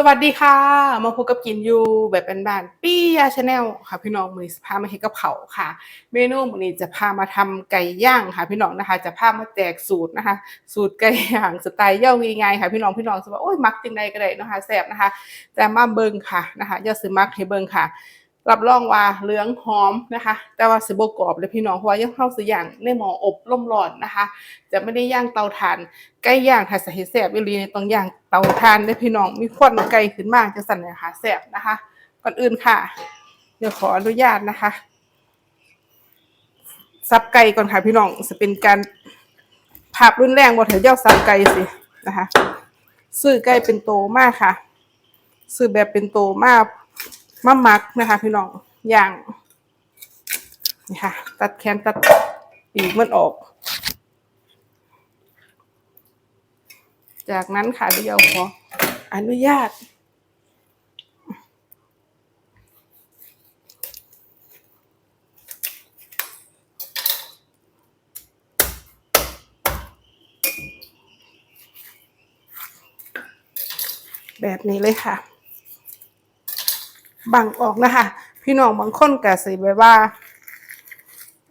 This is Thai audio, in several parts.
สวัสดีค่ะ มาพบกับกินยูแบบเป็นบ้านปี้ยาชาแนลค่ะพี่น้องมือนี้จะพามาเฮ็ดกับเผาค่ะ เมนูมื้อนี้จะพามาทำไก่ย่างค่ะ พี่น้องนะคะ จะพามาแจกสูตรนะคะ สูตรไก่ย่างสไตล์เย่าวีไงค่ะ พี่น้องพี่น้องจะว่าโอ้ยมักจริงใดก็ได้นะคะแซ่บนะคะ แต่มาเบิ่งค่ะนะคะอย่าซื้อมักให้เบิ่งค่ะ รับรองว่าเหลืองหอมนะคะ แต่ว่าสิบกรอบเลยพี่น้องเพราะว่ายังเข้าสิย่างในหม้ออบลมร้อนนะคะ จะไม่ได้ย่างเตาถ่านไก่ย่างถ้าสิให้แซ่บอีหลีนี่ต้องย่างเตาถ่านเด้พี่น้องมีควันไก่ขึ้นมากจังซั่นเลยค่ะแซ่บนะคะ ก่อนอื่นค่ะ เดี๋ยวขออนุญาตนะคะสับไก่ก่อนค่ะพี่น้องจะเป็นการภาพรุนแรงบ่เถอะเจ้าสับไก่สินะคะ ซื้อไก่เป็นโตมากค่ะ ซื้อแบบเป็นโตมาก มามักนะคะ พี่น้องอย่างนี่ค่ะ ตัดแขนตัดปีกมันออก จากนั้นค่ะเดี๋ยวขออนุญาตแบบนี้เลยค่ะ บังออกนะคะ พี่น้องบางคนก็สิแบบว่า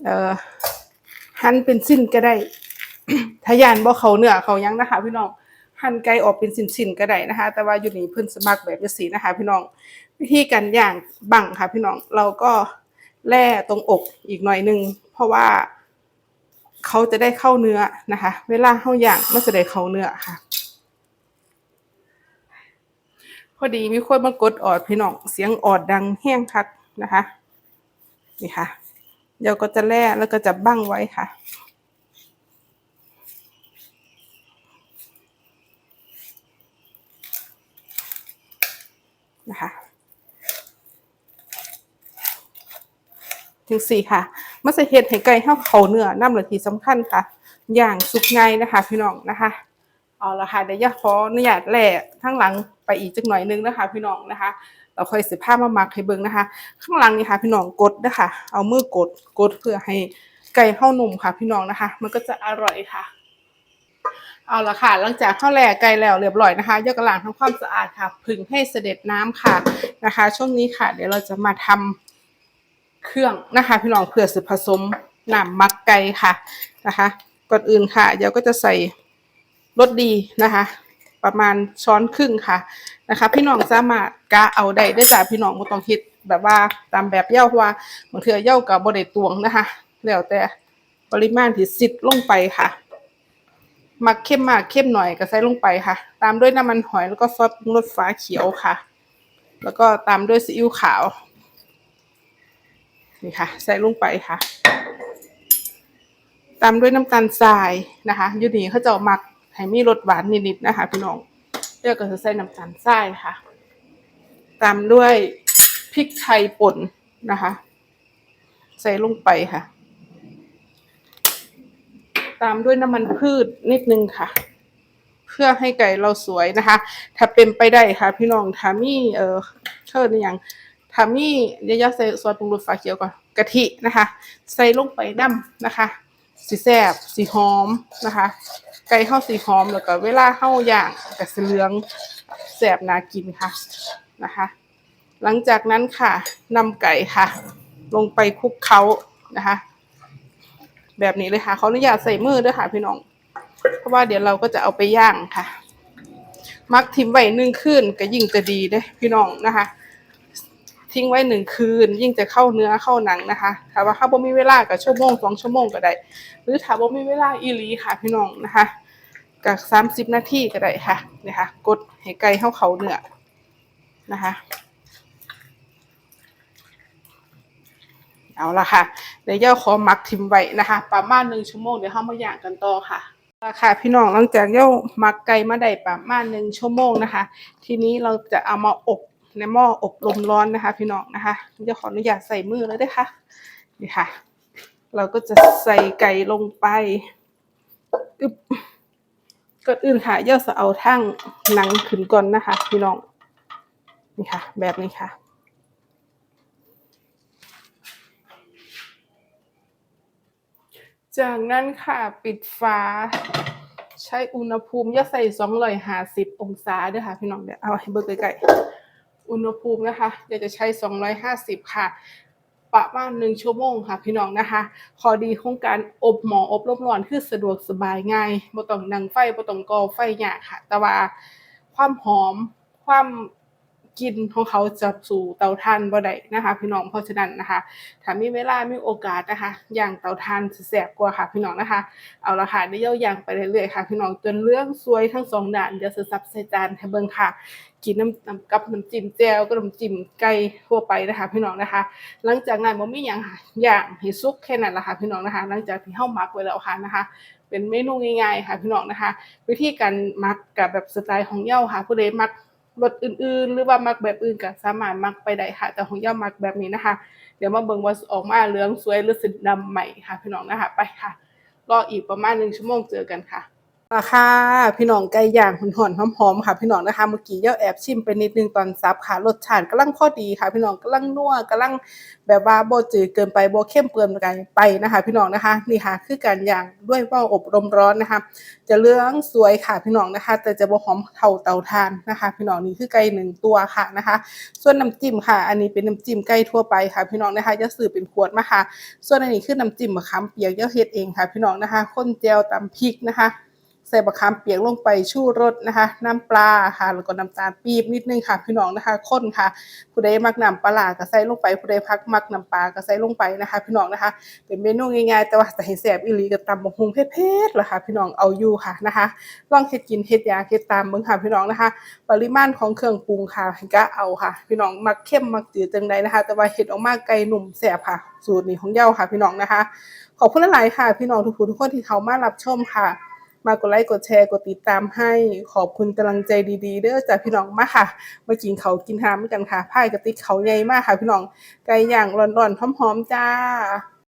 เอ่อหั่นเป็นสิ้นก็ได้ถ้ายานบ่เขาเนื้อเขายังนะคะ พี่น้องหั่นไก่ออกเป็นสิ้นๆก็ได้นะคะ แต่ว่าอยู่นี่เพิ่นสมัครแบบจังซี่นะคะ พี่น้องวิธีการย่างบังค่ะ พี่น้องเราก็แล่ตรงอกอีกหน่อยหนึงเพราะว่าเขาจะได้เข้าเนื้อนะคะ เวลาเฮาย่างมันจะได้เข้าเนื้อค่ะ พอดีมีคนมากดออดพี่น้องเสียงออดดังแห้งคักนะคะนี่ค่ะ เดี๋ยวก็จะแล่แล้วก็จะบั้งไว้ค่ะ นะคะถึงสี่ค่ะมาใส่เห็ดให้ไก่เฮาเขาเนื้อน้ำเหลือที่สำคัญค่ะ อย่างสุกไงนะคะ พี่น้องนะคะ เอาละค่ะเดี๋ยวอย่าขออนุญาตแหล่ข้างหลังไปอีกจักหน่อยนึงนะคะ พี่น้องนะคะ เราค่อยสิผ้ามามักให้เบิ่งนะคะ ข้างหลังนี่ค่ะ พี่น้องกดนะคะ เอามือกดกดเพื่อให้ไก่เข้าหนุ่มค่ะ พี่น้องนะคะ มันก็จะอร่อยค่ะ เอาละค่ะ หลังจากข้าวแหล่ไก่แล้วเรียบร้อยนะคะยกกระหล่างทำความสะอาดค่ะผึ่งให้เสด็จน้ำค่ะนะคะ ช่วงนี้ค่ะ เดี๋ยวเราจะมาทำเครื่องนะคะ พี่น้องเพื่อสิผสมน้ำมักไก่ค่ะนะคะ ก่อนอื่นค่ะเดี๋ยวก็จะใส่ รสดีนะคะ ประมาณช้อนครึ่งค่ะนะคะ พี่น้องสามารถกะเอาได้ได้จากพี่น้องบ่ต้องคิดแบบว่าตามแบบเย้าเพราะว่าบางเทื่อเย้ากับบ่ได้ตวงนะคะแล้วแต่ปริมาณที่สิดลงไปค่ะมักเข้มมากเข้มหน่อยก็ใส่ลงไปค่ะ ตามด้วยน้ำมันหอยแล้วก็ซอสปรุงรสฟ้าเขียวค่ะ แล้วก็ตามด้วยซีอิ๊วขาวนี่ค่ะ ใส่ลงไปค่ะ ตามด้วยน้ำตาลทรายนะคะยูนี่เขาจะหมัก ให้มีรสหวานนิดๆนะคะ พี่น้องเรียกก็จะใส่น้ำตาลทรายค่ะ ตามด้วยพริกไทยป่นนะคะ ใส่ลงไปค่ะ ตามด้วยน้ำมันพืชนิดนึงค่ะ เพื่อให้ไก่เราสวยนะคะ ถ้าเป็นไปได้ค่ะ พี่น้องถ้ามีเอ่อเชิญอย่างถ้ามีเยอะๆใส่ซอสปรุงรสฟ้าเขียวก่อนกะทินะคะ ใส่ลงไปน้ำนะคะ สีแซบสีหอมนะคะ ไก่เข้าสีหอมแล้วก็เวลาเข้าย่างก็สีเหลืองแซบน่ากินค่ะนะคะ หลังจากนั้นค่ะนำไก่ค่ะ ลงไปคลุกเคล้านะคะ แบบนี้เลยค่ะเขาอนุญาตใส่มือด้วยค่ะพี่น้อง เพราะว่าเดี๋ยวเราก็จะเอาไปย่างค่ะ มักทิ้งไว้นึ่งคืนก็ยิ่งจะดีเด้พี่น้องนะคะ ทิ้งไว้หนึ่งคืน ยิ่งจะเข้าเนื้อเข้าหนังนะคะถ้าว่าถ้าบ่มีเวลาก็ชั่วโมงสองชั่วโมงก็ได้ หรือถ้าบ่มีเวลาอีหลีค่ะพี่น้องนะคะก็สามสิบนาทีก็ได้ค่ะนี่ค่ะ กดให้ไก่เข้าเขาเนื้อนะคะเอาละค่ะเดี๋ยวย่าขอหมักทิมไว้นะคะ ประมาณหนึ่งชั่วโมงเดี๋ยวเรามาย่างกันต่อค่ะเอาละค่ะพี่น้องหลังจากย่าหมักไก่มาได้ประมาณหนึ่งชั่วโมงนะคะ ทีนี้เราจะเอามาอบ ในหม้ออบลมร้อนนะคะ พี่น้องนะคะย่าขออนุญาตใส่มือเลยด้วยค่ะนี่ค่ะ เราก็จะใส่ไก่ลงไปอึบก่อนอื่นค่ะย่าจะเอาทั้งหนังขึ้นก่อนนะคะ พี่น้องนี่ค่ะ แบบนี้ค่ะจากนั้นค่ะปิดฝาใช้อุณหภูมิย่าใส่สองร้อยห้าสิบองศาเด้วยค่ะ พี่น้องเดี๋ยวเอาให้เบิ่งใกล้ อุณหภูมินะคะเดี๋ยวจะใช้สองร้อยห้าสิบค่ะ ประมาณหนึ่งชั่วโมงค่ะพี่น้องนะคะข้อดีของการอบหมออบลมร้อนคือสะดวกสบายง่ายบ่ต้องนั่งไฟบ่ต้องก่อไฟหยากค่ะ แต่ว่าความหอมความ กลิ่นของเขาจะสู่เตาถ่านบ่ได้นะคะ พี่น้องเพราะฉะนั้นนะคะถ้ามีเวลามีโอกาสนะคะย่างเตาถ่านสิแซ่บกว่าค่ะ พี่น้องนะคะ เอาละค่ะเดี๋ยวย่างไปเรื่อยๆค่ะ พี่น้องจนเรื่องสวยทั้งสองด้านเดี๋ยวจะซับใส่จานให้เบิ่งค่ะกินน้ำน้ำกับน้ำจิ้มแจ่วกับน้ำจิ้มไก่ทั่วไปนะคะ พี่น้องนะคะ หลังจากนั้นบ่มีหยังค่ะย่างให้สุกแค่นั้นละค่ะ พี่น้องนะคะ หลังจากที่เฮาหมักไว้แล้วค่ะนะคะเป็นเมนูง่ายๆค่ะพี่น้องนะคะ วิธีการหมักกับแบบสไตล์ของเย้าค่ะผู้ใดมัก รถอื่นๆ หรือว่ามักแบบอื่นก็สามารถมักไปได้ค่ะ แต่ของย่อมักแบบนี้นะคะ เดี๋ยวมาเบิ่งว่าออกมาเหลืองสวยหรือสีดำใหม่ค่ะพี่น้องนะคะไปค่ะรออีกประมาณหนึ่งชั่วโมงเจอกันค่ะ ราคาพี่น้องไก่ย่างหอนหอมๆค่ะ พี่น้องนะคะเมื่อกี้ย่าแอบชิมไปนิดนึงตอนซับค่ะรสชาติกำลังพอดีค่ะ พี่น้องกำลังนัวกำลังแบบว่าโบจืดเกินไปโบเข้มเกินไปนะคะ พี่น้องนะคะนี่ค่ะคือการย่างด้วยหม้ออบลมร้อนนะคะ จะเหลืองสวยค่ะพี่น้องนะคะ แต่จะบหอมเท่าเตาถ่านนะคะ พี่น้องนี่คือไก่หนึ่งตัวค่ะนะคะ ส่วนน้ำจิ้มค่ะ อันนี้เป็นน้ำจิ้มไก่ทั่วไปค่ะ พี่น้องนะคะจะซื้อเป็นขวดมาค่ะ ส่วนอันนี้คือน้ำจิ้มมะขามเปียกเย่าเฮ็ดเองค่ะ พี่น้องนะคะข้นแจ่วตำพริกนะคะ ใส่มะขามเปียกลงไปชูรสนะคะ น้ำปลาค่ะแล้วก็น้ำตาลปี๊บนิดนึงค่ะ พี่น้องนะคะข้นค่ะผู้ใดมักน้ำปลาร้าก็ใส่ลงไปผู้ใดพักมักน้ำปลาก็ใส่ลงไปนะคะ พี่น้องนะคะ เป็นเมนูง่ายๆแต่ว่าแต่ให้แซ่บอีหลีก็ตำบักหุ่งเผ็ดๆล่ะค่ะ พี่น้องเอาอยู่ค่ะนะคะ ลองเฮ็ดกินเฮ็ดยาเฮ็ดตามเบิ่งค่ะพี่น้องนะคะ ปริมาณของเครื่องปรุงค่ะก็เอาค่ะ พี่น้องมักเข้มมักจืดจังใดนะคะ แต่ว่าเฮ็ดออกมาไก่หนุ่มแซ่บค่ะ สูตรนี้ของเย้าค่ะ พี่น้องนะคะ ขอบคุณหลายๆค่ะ พี่น้องทุกผู้ทุกคนที่เข้ามารับชมค่ะ มากดไลค์กดแชร์กดติดตามให้ขอบคุณกำลังใจดีๆเด้อจากพี่น้องมาค่ะมากินเขากินหามกันค่ะพายกระติกเขาใหญ่มากค่ะ พี่น้องไก่ย่างร้อนๆหอมๆจ้า